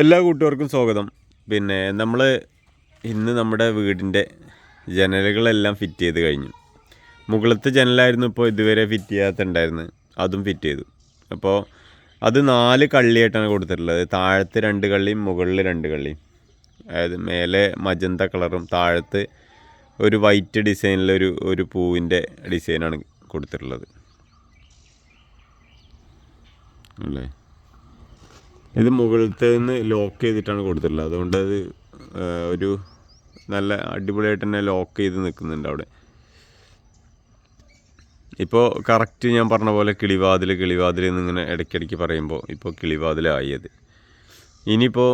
എല്ലാ കൂട്ടുകാർക്കും സ്വാഗതം. പിന്നെ നമ്മൾ ഇന്ന് നമ്മുടെ വീടിന്റെ ജനലുകളെല്ലാം ഫിറ്റ് ചെയ്ത് കഴിഞ്ഞു. മുകളിലത്തെ ജനലായിരുന്നു ഇപ്പോൾ ഇതുവരെ ഫിറ്റ് ചെയ്യാത്തുണ്ടായിരുന്നു അതും ഫിറ്റ് ചെയ്തു. അപ്പോൾ അത് നാല് കള്ളിയായിട്ടാണ് കൊടുത്തിട്ടുള്ളത്. താഴത്ത് രണ്ട് കള്ളിയും മുകളിൽ രണ്ട് കള്ളിയും. അതായത് മേലെ മജന്ത കളറും താഴത്ത് ഒരു വൈറ്റ് ഡിസൈനിലൊരു ഒരു പൂവിന്റെ ഡിസൈനാണ് കൊടുത്തിട്ടുള്ളത്. അല്ലേ? ഇത് മുകളിലത്തെ നിന്ന് ലോക്ക് ചെയ്തിട്ടാണ് കൊടുത്തിട്ടുള്ളത്. അതുകൊണ്ട് അത് ഒരു നല്ല അടിപൊളിയായിട്ട് തന്നെ ലോക്ക് ചെയ്ത് നിൽക്കുന്നുണ്ട് അവിടെ. ഇപ്പോൾ കറക്റ്റ് ഞാൻ പറഞ്ഞ പോലെ കിളിവാതിൽ കിളിവാതിൽ എന്നിങ്ങനെ ഇടയ്ക്കിടയ്ക്ക് പറയുമ്പോൾ ഇപ്പോൾ കിളിവാതിലായത് ഇനിയിപ്പോൾ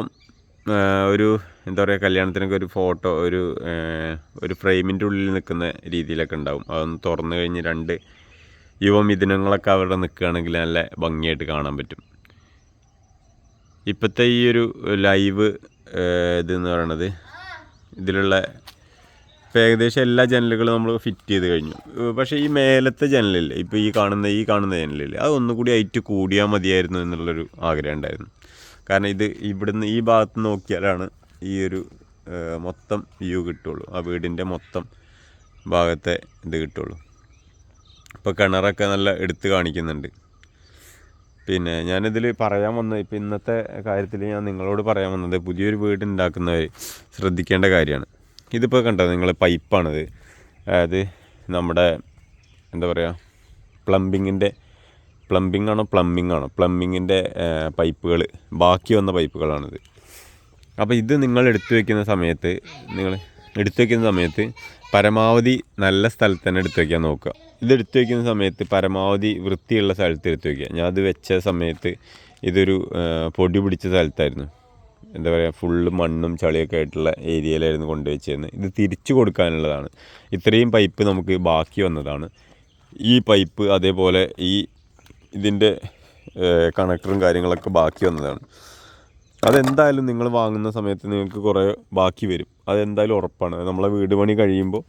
ഒരു എന്താ പറയുക കല്യാണത്തിനൊക്കെ ഒരു ഫോട്ടോ ഒരു ഒരു ഫ്രെയിമിന്റെ ഉള്ളിൽ നിൽക്കുന്ന രീതിയിലൊക്കെ ഉണ്ടാവും. അതൊന്ന് തുറന്നു കഴിഞ്ഞ് രണ്ട് യുവമിഥുനങ്ങളൊക്കെ അവിടെ നിൽക്കുകയാണെങ്കിൽ നല്ല ഭംഗിയായിട്ട് കാണാൻ പറ്റും. ഇപ്പോഴത്തെ ഈ ഒരു ലൈവ് ഇതെന്ന് പറയണത് ഇതിലുള്ള ഇപ്പം ഏകദേശം എല്ലാ ജനലുകളും നമ്മൾ ഫിറ്റ് ചെയ്ത് കഴിഞ്ഞു. പക്ഷേ ഈ മേലത്തെ ജനലില്ലേ ഇപ്പോൾ ഈ കാണുന്ന ഈ കാണുന്ന ജനലില്ലേ അത് ഒന്നുകൂടി ഹൈറ്റ് കൂടിയാൽ മതിയായിരുന്നു എന്നുള്ളൊരു ആഗ്രഹം ഉണ്ടായിരുന്നു. കാരണം ഇത് ഇവിടുന്ന് ഈ ഭാഗത്ത് നോക്കിയാലാണ് ഈ ഒരു മൊത്തം വ്യൂ കിട്ടുള്ളൂ. ആ വീടിന്റെ മൊത്തം ഭാഗത്തെ ഇത് കിട്ടുള്ളൂ. ഇപ്പോൾ കിണറൊക്കെ നല്ല എടുത്ത് കാണിക്കുന്നുണ്ട്. പിന്നെ ഞാനിതിൽ പറയാൻ വന്നത് ഇപ്പം ഇന്നത്തെ കാര്യത്തിൽ ഞാൻ നിങ്ങളോട് പറയാൻ വന്നത് പുതിയൊരു വീട് ഉണ്ടാക്കുന്നവർ ശ്രദ്ധിക്കേണ്ട കാര്യമാണ്. ഇതിപ്പോൾ കണ്ടത് നിങ്ങൾ പൈപ്പാണിത്. അതായത് നമ്മുടെ എന്താ പറയുക പ്ലംബിങ്ങിന്റെ പ്ലംബിംഗ് ആണോ പ്ലംബിംഗ് ആണോ പ്ലംബിങ്ങിന്റെ പൈപ്പുകൾ ബാക്കി വന്ന പൈപ്പുകളാണിത്. അപ്പോൾ ഇത് നിങ്ങൾ എടുത്തു വയ്ക്കുന്ന സമയത്ത് നിങ്ങൾ എടുത്തു വയ്ക്കുന്ന സമയത്ത് പരമാവധി നല്ല സ്ഥലത്ത് തന്നെ എടുത്തു വയ്ക്കാൻ നോക്കുക. ഇത് എടുത്തു വെക്കുന്ന സമയത്ത് പരമാവധി വൃത്തിയുള്ള സ്ഥലത്ത് എടുത്തു വയ്ക്കുക ഞാൻ അത് വെച്ച സമയത്ത് ഇതൊരു പൊടി പിടിച്ച സ്ഥലത്തായിരുന്നു. എന്താ പറയുക ഫുള്ള് മണ്ണും ചളിയൊക്കെ ആയിട്ടുള്ള ഏരിയയിലായിരുന്നു കൊണ്ടുവച്ചിരുന്നത് ഇത് തിരിച്ചു കൊടുക്കാനുള്ളതാണ്. ഇത്രയും പൈപ്പ് നമുക്ക് ബാക്കി വന്നതാണ്. ഈ പൈപ്പ് അതേപോലെ ഈ ഇതിന്റെ കണക്ടറും കാര്യങ്ങളൊക്കെ ബാക്കി വന്നതാണ്. അതെന്തായാലും നിങ്ങൾ വാങ്ങുന്ന സമയത്ത് നിങ്ങൾക്ക് കുറേ ബാക്കി വരും. അതെന്തായാലും ഉറപ്പാണ്. നമ്മളെ വീട് പണി കഴിയുമ്പോൾ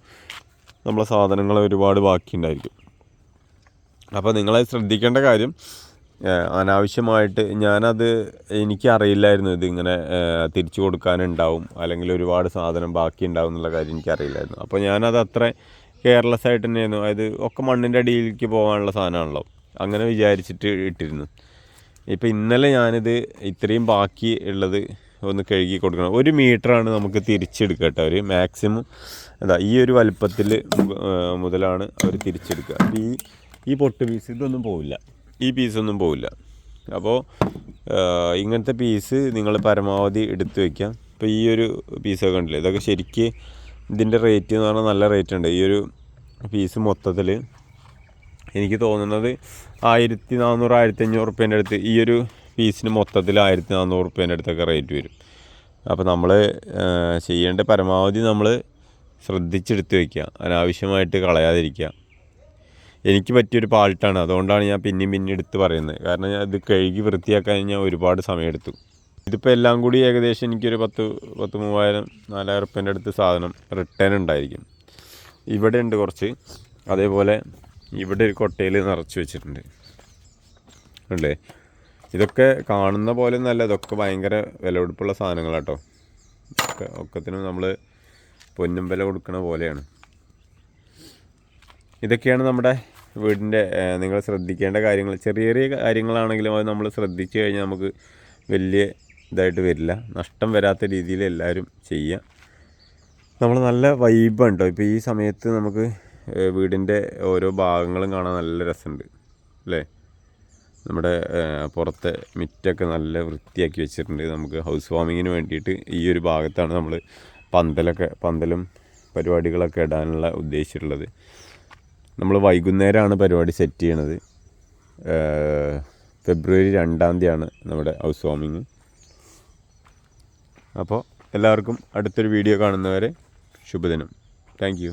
നമ്മളെ സാധനങ്ങൾ ഒരുപാട് ബാക്കി ഉണ്ടായിരിക്കും അപ്പോൾ നിങ്ങളത് ശ്രദ്ധിക്കേണ്ട കാര്യം അനാവശ്യമായിട്ട് ഞാനത് എനിക്കറിയില്ലായിരുന്നു ഇതിങ്ങനെ തിരിച്ചു കൊടുക്കാനുണ്ടാവും അല്ലെങ്കിൽ ഒരുപാട് സാധനം ബാക്കി ഉണ്ടാവും എന്നുള്ള കാര്യം എനിക്കറിയില്ലായിരുന്നു. അപ്പോൾ ഞാനത് അത്ര കെയർലെസ് ആയിട്ട് തന്നെയായിരുന്നു. അതായത് ഒക്കെ മണ്ണിന്റെ അടിയിലേക്ക് പോകാനുള്ള സാധനമാണല്ലോ. അങ്ങനെ വിചാരിച്ചിട്ട് ഇട്ടിരുന്നു. ഇപ്പോൾ ഇന്നലെ ഞാനിത് ഇത്രയും ബാക്കി ഉള്ളത് ഒന്ന് കഴുകി കൊടുക്കണം. ഒരു മീറ്ററാണ് നമുക്ക് തിരിച്ചെടുക്കുക കേട്ടോ. അവർ മാക്സിമം എന്താ ഈ ഒരു വലുപ്പത്തിൽ മുതലാണ് അവർ തിരിച്ചെടുക്കുക. അപ്പോൾ ഈ ഈ പൊട്ട് പീസ് ഇതൊന്നും പോവില്ല. ഈ പീസൊന്നും പോവില്ല. അപ്പോൾ ഇങ്ങനത്തെ പീസ് നിങ്ങൾ പരമാവധി എടുത്ത് വയ്ക്കാം ഇപ്പോൾ ഈ ഒരു പീസൊക്കെ ഉണ്ടല്ലോ ഇതൊക്കെ ശരിക്ക് ഇതിന്റെ റേറ്റ് എന്ന് പറഞ്ഞാൽ നല്ല റേറ്റ് ഉണ്ട്. ഈ ഒരു പീസ് മൊത്തത്തിൽ എനിക്ക് തോന്നുന്നത് ആയിരത്തി നാനൂറ് ആയിരത്തി അഞ്ഞൂറ് റുപ്യേന്റെ അടുത്ത് ഈ ഒരു പീസിന് മൊത്തത്തിൽ ആയിരത്തി നാനൂറ് റുപ്യേന്റെ അടുത്തൊക്കെ റേറ്റ് വരും. അപ്പോൾ നമ്മൾ ചെയ്യേണ്ട പരമാവധി നമ്മൾ ശ്രദ്ധിച്ചെടുത്ത് വയ്ക്കുക അനാവശ്യമായിട്ട് കളയാതിരിക്കുക. എനിക്ക് പറ്റിയൊരു പാൾട്ടാണ് അതുകൊണ്ടാണ് ഞാൻ പിന്നെയും പിന്നെ എടുത്ത് പറയുന്നത്. കാരണം ഞാൻ ഇത് കഴുകി വൃത്തിയാക്കാൻ ഞാൻ ഒരുപാട് സമയമെടുത്തു. ഇതിപ്പോൾ എല്ലാം കൂടി ഏകദേശം എനിക്കൊരു പത്ത് പത്ത് മൂവായിരം നാലായിരം റുപ്യേന്റെ അടുത്ത് സാധനം റിട്ടേൺ ഉണ്ടായിരിക്കും. ഇവിടെ ഉണ്ട് കുറച്ച്. അതേപോലെ ഇവിടെ ഒരു കൊട്ടയിൽ നിറച്ച് വെച്ചിട്ടുണ്ട്. അല്ലേ ഇതൊക്കെ കാണുന്ന പോലെ നല്ല ഇതൊക്കെ ഭയങ്കര വിലപിടിപ്പുള്ള സാധനങ്ങളാട്ടോ. ഒക്കെ ഒക്കത്തിനും നമ്മൾ പൊന്നും വില കൊടുക്കണ പോലെയാണ്. ഇതൊക്കെയാണ് നമ്മുടെ വീടിന്റെ നിങ്ങൾ ശ്രദ്ധിക്കേണ്ട കാര്യങ്ങൾ. ചെറിയ ചെറിയ കാര്യങ്ങളാണെങ്കിലും അത് നമ്മൾ ശ്രദ്ധിച്ചു കഴിഞ്ഞാൽ നമുക്ക് വലിയ ഇതായിട്ട് വരില്ല. നഷ്ടം വരാത്ത രീതിയിൽ എല്ലാവരും ചെയ്യുക. നമ്മൾ നല്ല വൈബുണ്ടോ ഇപ്പോൾ ഈ സമയത്ത് നമുക്ക് വീടിന്റെ ഓരോ ഭാഗങ്ങളും കാണാൻ നല്ല രസമുണ്ട് അല്ലേ? നമ്മുടെ പുറത്തെ മിറ്റൊക്കെ നല്ല വൃത്തിയാക്കി വെച്ചിട്ടുണ്ട്. നമുക്ക് ഹൗസ് വാമിങ്ങിന് വേണ്ടിയിട്ട് ഈ ഒരു ഭാഗത്താണ് നമ്മൾ പന്തലൊക്കെ പന്തലും പരിപാടികളൊക്കെ ഇടാനുള്ള ഉദ്ദേശിച്ചിട്ടുള്ളത്. നമ്മൾ വൈകുന്നേരമാണ് പരിപാടി സെറ്റ് ചെയ്യണത്. ഫെബ്രുവരി രണ്ടാം തീയതിയാണ് നമ്മുടെ ഹൗസ് വാമിങ് അപ്പോൾ എല്ലാവർക്കും അടുത്തൊരു വീഡിയോ കാണുന്നവരെ ശുഭദിനം. താങ്ക്